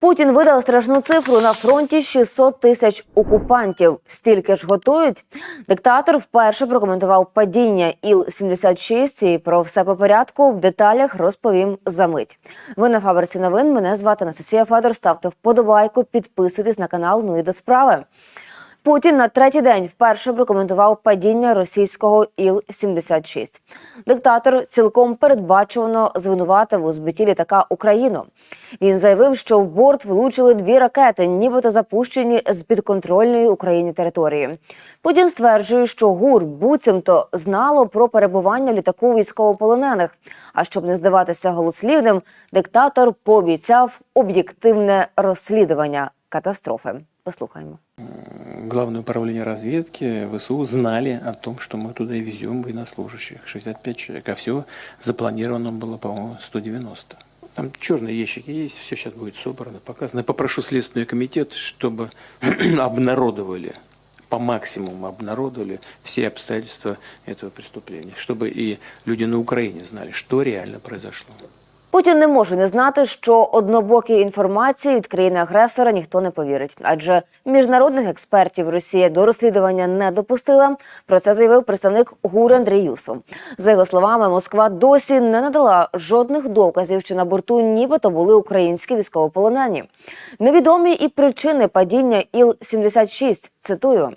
Путін видав страшну цифру на фронті 600 тисяч окупантів. Стільки ж готують. Диктатор вперше прокоментував падіння Іл-76 і про все по порядку в деталях розповім за мить. Ви на фабриці новин. Мене звати Анастасія Федор. Ставте вподобайку, підписуйтесь на канал. Ну і до справи. Путін на третій день вперше прокоментував падіння російського Іл-76. Диктатор цілком передбачувано звинуватив у збитті літака Україну. Він заявив, що в борт влучили дві ракети, нібито запущені з підконтрольної Україні території. Путін стверджує, що ГУР буцімто знало про перебування літаку військовополонених. А щоб не здаватися голослівним, диктатор пообіцяв об'єктивне розслідування катастрофи. Послухаймо. Главное управление разведки ВСУ знали о том, что мы туда везем военнослужащих. 65 человек. А все запланировано было, по-моему, 190. Там черные ящики есть, все сейчас будет собрано, показано. Я попрошу Следственный комитет, чтобы обнародовали, по максимуму обнародовали все обстоятельства этого преступления, чтобы и люди на Украине знали, что реально произошло. Путін не може не знати, що однобокі інформації від країни-агресора ніхто не повірить, адже міжнародних експертів Росія до розслідування не допустила. Про це заявив представник ГУР Андрій Юсов. За його словами, Москва досі не надала жодних доказів, що на борту нібито були українські військовополонені. Невідомі і причини падіння Іл-76, Цитую.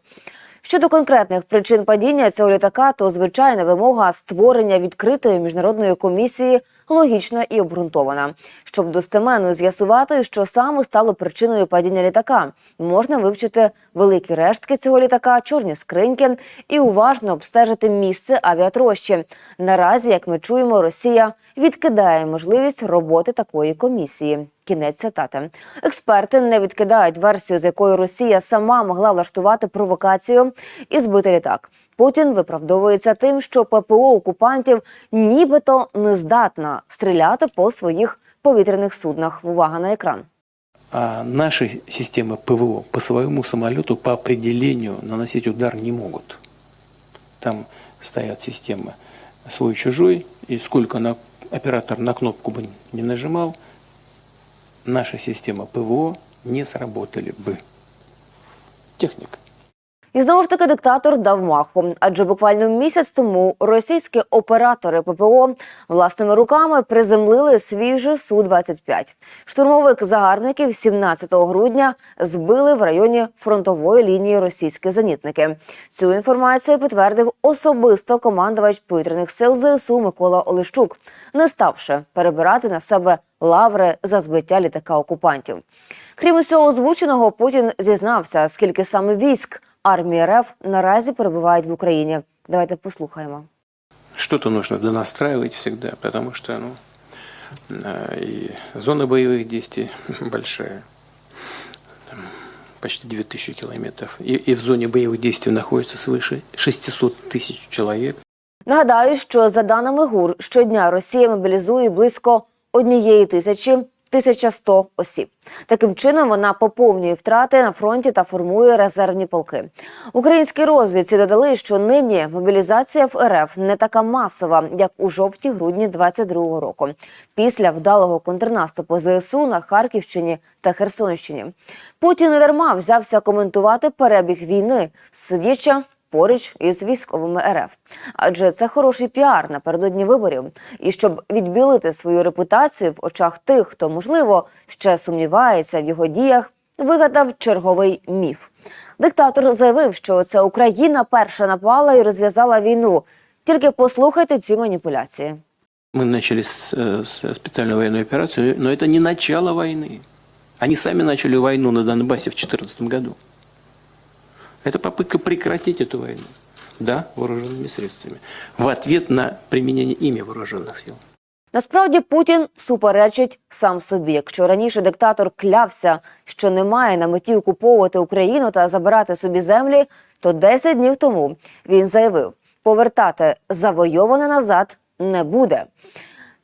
Щодо конкретних причин падіння цього літака, то звичайна вимога створення відкритої міжнародної комісії логічна і обґрунтована. Щоб достеменно з'ясувати, що саме стало причиною падіння літака, можна вивчити великі рештки цього літака, чорні скриньки і уважно обстежити місце авіатрощі. Наразі, як ми чуємо, Росія відкидає можливість роботи такої комісії. Кінець цитати. Експерти не відкидають версію, з якою Росія сама могла влаштувати провокацію і збити літак. Путін виправдовується тим, що ППО окупантів нібито не здатна стріляти по своїх повітряних суднах. Увага на екран. А наши системы ПВО по своему самолету по определению наносить удар не могут. Там стоят системы свой-чужой, и сколько на, оператор на кнопку бы не нажимал, наша система ПВО не сработали бы. Техника. І знову ж таки диктатор дав маху, адже буквально місяць тому російські оператори ППО власними руками приземлили свій же су 25 Штурмовик загарбників 17 грудня збили в районі фронтової лінії російські зенітники. Цю інформацію підтвердив особисто командувач повітряних сил ЗСУ Микола Олещук, не ставши перебирати на себе лаври за збиття літака окупантів. Крім усього озвученого, Путін зізнався, скільки саме військ армії РФ наразі перебувають в Україні. Давайте послухаємо. Что-то нужно донастраивать всегда, потому что ну, а, и зона боевых действий большая, там почти 2000 километров, и, и в зоне боевых действий находится свыше 600 тысяч человек. Нагадаю, що за даними ГУР, щодня Росія мобілізує близько однієї тисячі 1100 осіб. Таким чином вона поповнює втрати на фронті та формує резервні полки. Українські розвідці додали, що нині мобілізація в РФ не така масова, як у жовті-грудні 22-го року, після вдалого контрнаступу ЗСУ на Харківщині та Херсонщині. Путін не дарма взявся коментувати перебіг війни, сидячи поруч із військовими РФ. Адже це хороший піар напередодні виборів. І щоб відбілити свою репутацію в очах тих, хто можливо ще сумнівається в його діях. Вигадав черговий міф. Диктатор заявив, що це Україна перша напала і розв'язала війну. Тільки послухайте ці маніпуляції. Мы начали с, э, с специальную военную операцию, но это не начало войны. Они сами начали войну на Донбассе в 2014 году. Это попытка прекратить эту войну. Да, вооруженными средствами. В ответ на применение ими вооруженных сил. Насправді Путін суперечить сам собі. Якщо раніше диктатор клявся, що не має на меті окуповувати Україну та забирати собі землі, то 10 днів тому він заявив, повертати завойоване назад не буде.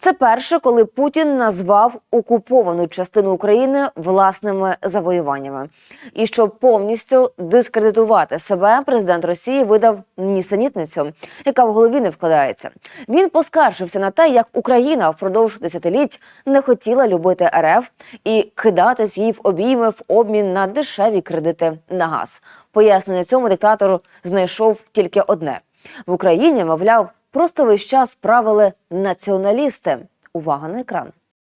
Це перше, коли Путін назвав окуповану частину України власними завоюваннями. І щоб повністю дискредитувати себе, президент Росії видав нісенітницю, яка в голові не вкладається. Він поскаржився на те, як Україна впродовж десятиліть не хотіла любити РФ і кидатись їй в обійми в обмін на дешеві кредити на газ. Пояснення цьому диктатор знайшов тільки одне: в Україні, мовляв, просто весь час правили націоналісти. Увага на екран.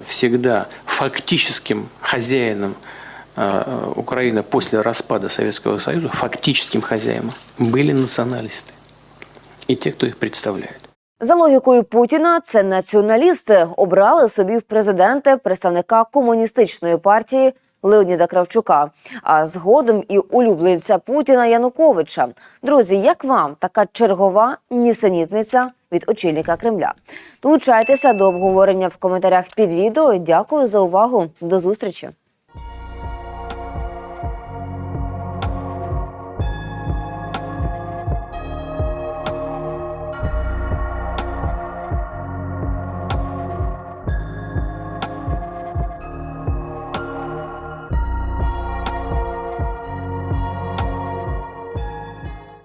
Всегда фактическим хозяином э, Украины после распада Советского Союза, фактическим хозяином, были националисты. И те, кто их представляет. За логікою Путіна, це націоналісти обрали собі в президенти представника комуністичної партії Леоніда Кравчука, а згодом і улюбленця Путіна Януковича. Друзі, як вам така чергова нісенітниця від очільника Кремля? Долучайтеся до обговорення в коментарях під відео. Дякую за увагу. До зустрічі.